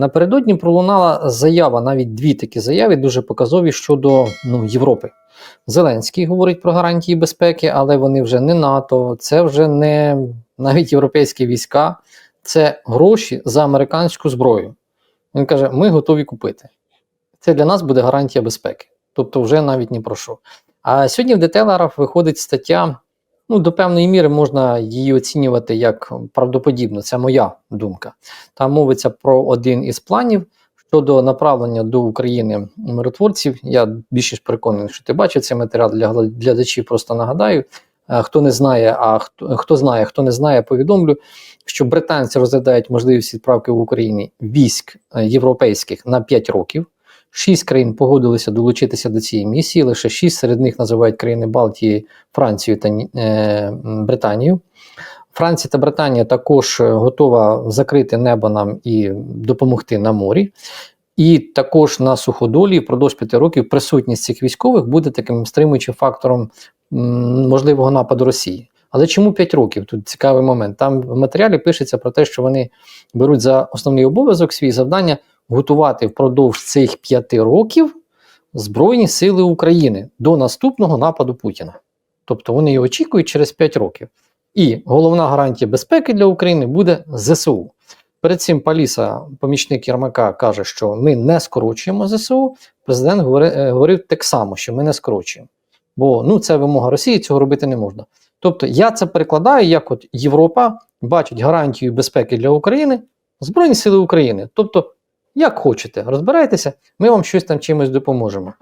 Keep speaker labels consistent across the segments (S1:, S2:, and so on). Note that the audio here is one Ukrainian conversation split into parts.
S1: Напередодні пролунала заява, навіть дві такі заяви, дуже показові щодо ну, Європи. Зеленський говорить про гарантії безпеки, але вони вже не НАТО, це вже не навіть європейські війська, це гроші за американську зброю. Він каже: ми готові купити. Це для нас буде гарантія безпеки. Тобто, вже навіть ні про що. А сьогодні в детейлерах виходить стаття. Ну, до певної міри можна її оцінювати як правдоподібно, це моя думка. Там мовиться про один із планів щодо направлення до України миротворців. Я більше ж переконаний, що ти бачив цей матеріал для глядачів. Просто нагадаю. Е, Хто не знає, а хто, хто знає, хто не знає, повідомлю, що британці розглядають можливість відправки в Україні військ е, європейських на 5 років. Шість країн погодилися долучитися до цієї місії, лише шість серед них називають країни Балтії, Францію та е, Британію. Франція та Британія також е, готова закрити небо нам і допомогти на морі. І також на суходолі впродовж п'яти років присутність цих військових буде таким стримуючим фактором можливого нападу Росії. Але чому 5 років? Тут цікавий момент. Там в матеріалі пишеться про те, що вони беруть за основний обов'язок свій завдання готувати впродовж цих п'яти років Збройні Сили України до наступного нападу Путіна. Тобто вони його очікують через 5 років. І головна гарантія безпеки для України буде ЗСУ. Перед цим Паліса, помічник Єрмака, каже, що ми не скорочуємо ЗСУ. Президент е, говорив так само, що ми не скорочуємо. Бо ну, це вимога Росії, цього робити не можна. Тобто я це перекладаю, як от Європа бачить гарантію безпеки для України, Збройні Сили України. Тобто, як хочете, розбирайтеся, ми вам щось там чимось допоможемо.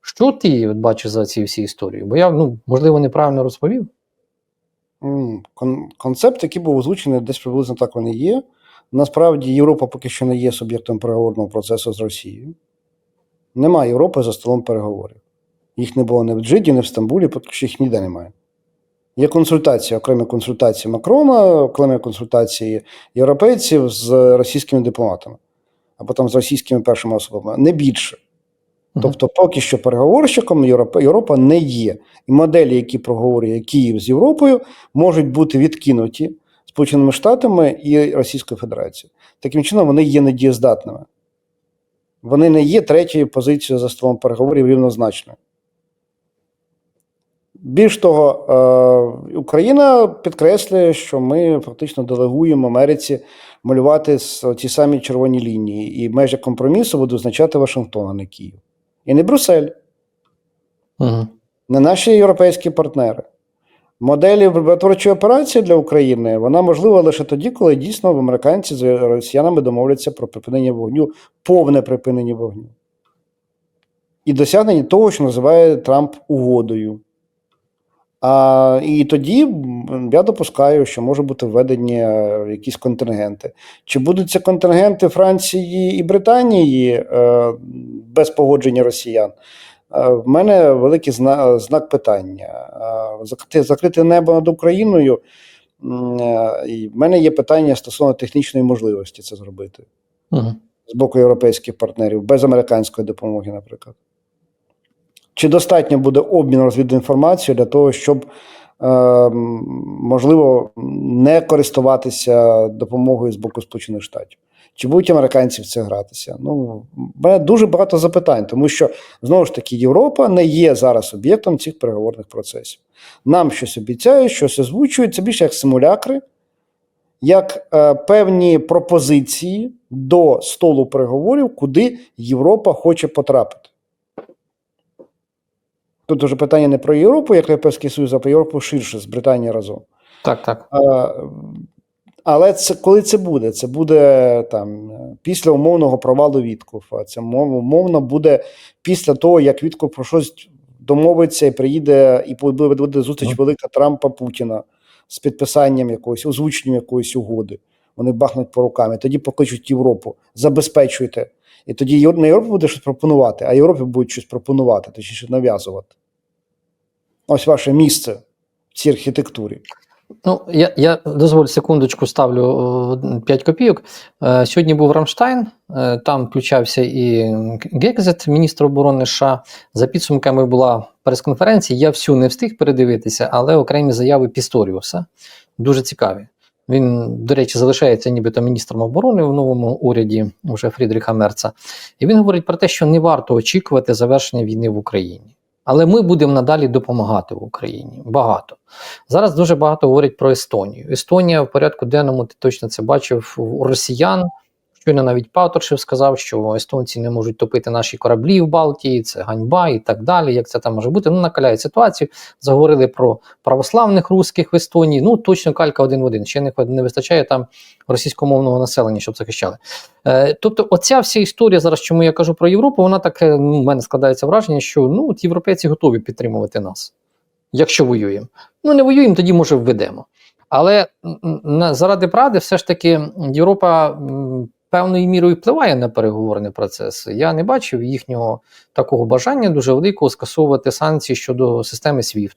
S1: Що ти от бачиш за ці всі історії? Бо я, ну, можливо, неправильно розповів.
S2: Кон- концепт, який був озвучений, десь приблизно так вони є. Насправді, Європа поки що не є суб'єктом переговорного процесу з Росією. Немає Європи за столом переговорів. Їх не було ні в Джиді, ні в Стамбулі, поки що їх ніде немає. Є консультації, окремі консультації Макрона, окремі консультації європейців з російськими дипломатами, або там з російськими першими особами. Не більше. Тобто, поки що переговорщиком Європа, Європа не є. І моделі, які проговорює Київ з Європою, можуть бути відкинуті Сполученими Штатами і Російською Федерацією. Таким чином, вони є недієздатними. Вони не є третьою позицією за столом переговорів рівнозначною. Більш того, е, Україна підкреслює, що ми фактично делегуємо Америці малювати ті самі червоні лінії, і межі компромісу буде означати Вашингтон, а не Київ. І не Брюссель,
S1: Угу.
S2: не наші європейські партнери. Моделі виборчої операції для України вона можлива лише тоді, коли дійсно американці з росіянами домовляться про припинення вогню, повне припинення вогню. І досягнення того, що називає Трамп угодою. А, і тоді я допускаю, що може бути введені е, якісь контингенти. Чи будуть це контингенти Франції і Британії е, без погодження росіян? Е, В мене великий зна- знак питання. Закрити, закрити небо над Україною. і В мене є питання стосовно технічної можливості це зробити
S1: Угу.
S2: з боку європейських партнерів, без американської допомоги, наприклад. Чи достатньо буде обмін розвідінформацією для того, щоб, е, можливо, не користуватися допомогою з боку Сполучених Штатів? Чи будуть американці в це гратися? Ну, мене дуже багато запитань, тому що знову ж таки Європа не є зараз об'єктом цих переговорних процесів. Нам щось обіцяють, щось озвучують, це більше як симулякри, як е, певні пропозиції до столу переговорів, куди Європа хоче потрапити. Тут вже питання не про Європу, як Європейський Союз, а про Європу ширше з Британією разом.
S1: Так, так.
S2: А, Але це коли це буде? Це буде там після умовного провалу Віткофа. Це мов- умовно буде після того, як Вітков про щось домовиться і приїде, і буде, зустріч
S1: Ну.
S2: велика Трампа Путіна з підписанням якогось, озвученням якоїсь угоди. Вони бахнуть по рукам, і тоді покличуть Європу, забезпечуйте. І тоді не Європа буде щось пропонувати, а Європі будуть щось пропонувати, точніше нав'язувати. Ось ваше місце в цій архітектурі.
S1: Ну, я, я дозволь секундочку ставлю 5 копійок. Е, сьогодні був Рамштайн, е, там включався і Гекзет, міністр оборони США. За підсумками була прес-конференція. Я всю не встиг передивитися, але окремі заяви Пісторіуса дуже цікаві. Він, до речі, залишається нібито міністром оборони в новому уряді уже Фрідріха Мерца. І він говорить про те, що не варто очікувати завершення війни в Україні. Але ми будемо надалі допомагати в Україні. Багато. Зараз дуже багато говорять про Естонію. Естонія в порядку денному, ти точно це бачив у росіян. Щойно навіть Патрушев сказав, що естонці не можуть топити наші кораблі в Балтії, це ганьба і так далі. Як це там може бути? Ну, накаляють ситуацію. Заговорили про православних русських в Естонії. Ну, точно калька один в один. Ще не, не вистачає там російськомовного населення, щоб захищали. Е, тобто, оця вся історія зараз, чому я кажу про Європу, вона таке, ну, в мене складається враження, що ну, от європейці готові підтримувати нас, якщо воюємо. Ну, не воюємо, тоді може введемо. Але заради правди, все ж таки, Європа певною мірою впливає на переговорний процес. Я не бачив їхнього такого бажання дуже великого скасовувати санкції щодо системи SWIFT.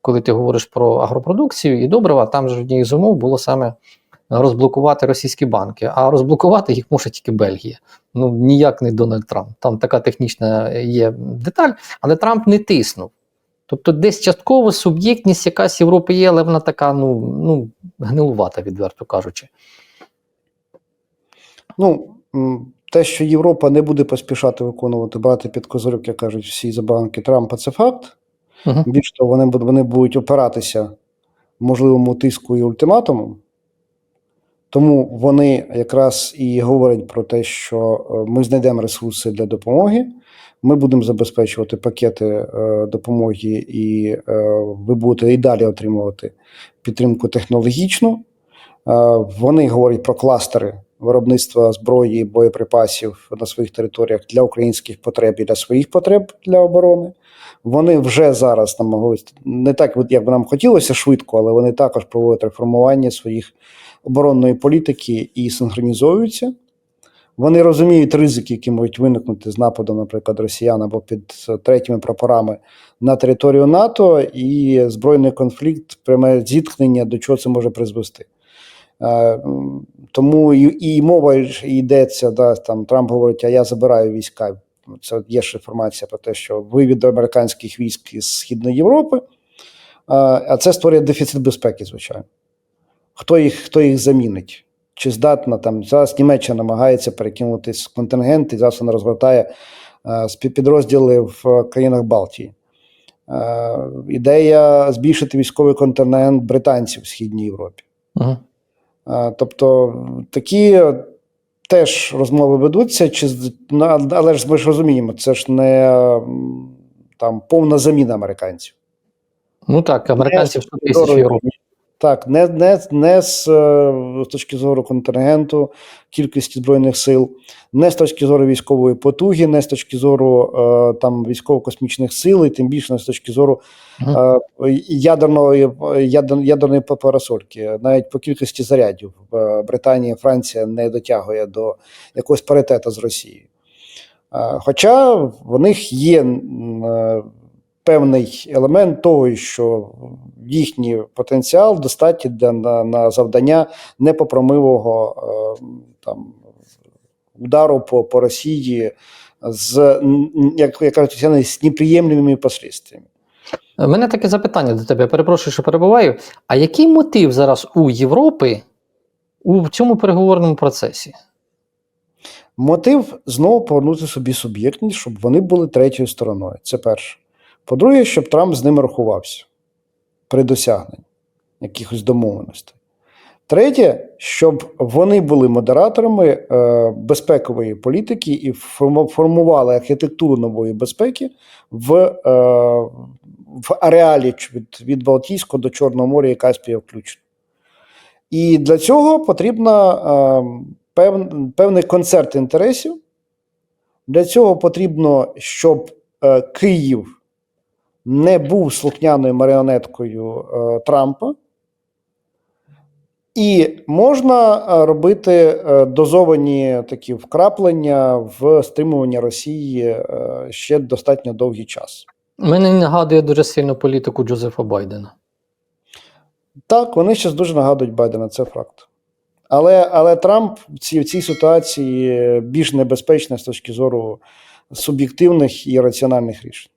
S1: Коли ти говориш про агропродукцію і добрива, там ж однією з умов було саме розблокувати російські банки, а розблокувати їх може тільки Бельгія. Ну ніяк не Дональд Трамп. Там така технічна є деталь, але Трамп не тиснув. Тобто, десь частково суб'єктність якась Європи є, але вона така, ну, ну гнилувата, відверто кажучи.
S2: Ну, те, що Європа не буде поспішати виконувати, брати під козирьок, як кажуть всі забаганки Трампа, це факт.
S1: Угу.
S2: Більш того, вони, вони будуть опиратися можливому тиску і ультиматуму. Тому вони якраз і говорять про те, що е, ми знайдемо ресурси для допомоги, ми будемо забезпечувати пакети е, допомоги, і е, ви будете і далі отримувати підтримку технологічну. Е, Вони говорять про кластери виробництва зброї, боєприпасів на своїх територіях для українських потреб і для своїх потреб для оборони. Вони вже зараз намагаються не так, як би нам хотілося швидко, але вони також проводять реформування своїх оборонної політики і синхронізуються. Вони розуміють ризики, які можуть виникнути з нападом, наприклад, росіян або під третіми прапорами на територію НАТО, і збройний конфлікт, пряме зіткнення, до чого це може призвести. Е, Тому і, і мова йдеться, да, там Трамп говорить, а я забираю війська. Це є ж інформація про те, що вивід американських військ із Східної Європи, а а це створює дефіцит безпеки, звичайно. Хто їх, хто їх замінить? Чи здатна там зараз Німеччина намагається перекинути контингент і зараз вона розгортає е, підрозділи в країнах Балтії. Е, ідея збільшити військовий контингент британців в Східній Європі.
S1: Угу.
S2: Е, Тобто такі теж розмови ведуться, чи, але ж ми ж розуміємо, це ж не там повна заміна американців.
S1: Ну так, американців
S2: Не
S1: 100 тисяч в Європі.
S2: Так, не, не, не з, е, з точки зору контингенту, кількості збройних сил, не з точки зору військової потуги, не з точки зору е, там військово-космічних сил, і тим більше не з точки зору е, ядерної, ядер, ядерної парасольки. Навіть по кількості зарядів е, Британія, Франція не дотягує до якогось паритету з Росією. Е, Хоча в них є е, певний елемент того, що їхній потенціал достатній для на, на завдання непопромивого е, там удару по, по Росії з як, як кажуть, з неприємними послідствиями.
S1: У мене таке запитання до тебе. Перепрошую, що перебуваю. А який мотив зараз у Європи у цьому переговорному процесі?
S2: Мотив знову повернути собі суб'єктність, щоб вони були третьою стороною. Це перше. По-друге, щоб Трамп з ними рахувався при досягненні якихось домовленостей. Третє, щоб вони були модераторами е, безпекової політики і формували архітектуру нової безпеки в, е, в ареалі від, від Балтійського до Чорного моря і Каспія включно. І для цього потрібна е, пев, певний концерт інтересів. Для цього потрібно, щоб е, Київ не був слухняною маріонеткою е, Трампа. І можна е, робити е, дозовані такі вкраплення в стримування Росії е, ще достатньо довгий час.
S1: Мене нагадує дуже сильно політику Джозефа Байдена.
S2: Так, вони зараз дуже нагадують Байдена, це факт. Але, але Трамп в цій, в цій ситуації більш небезпечний з точки зору суб'єктивних і раціональних рішень.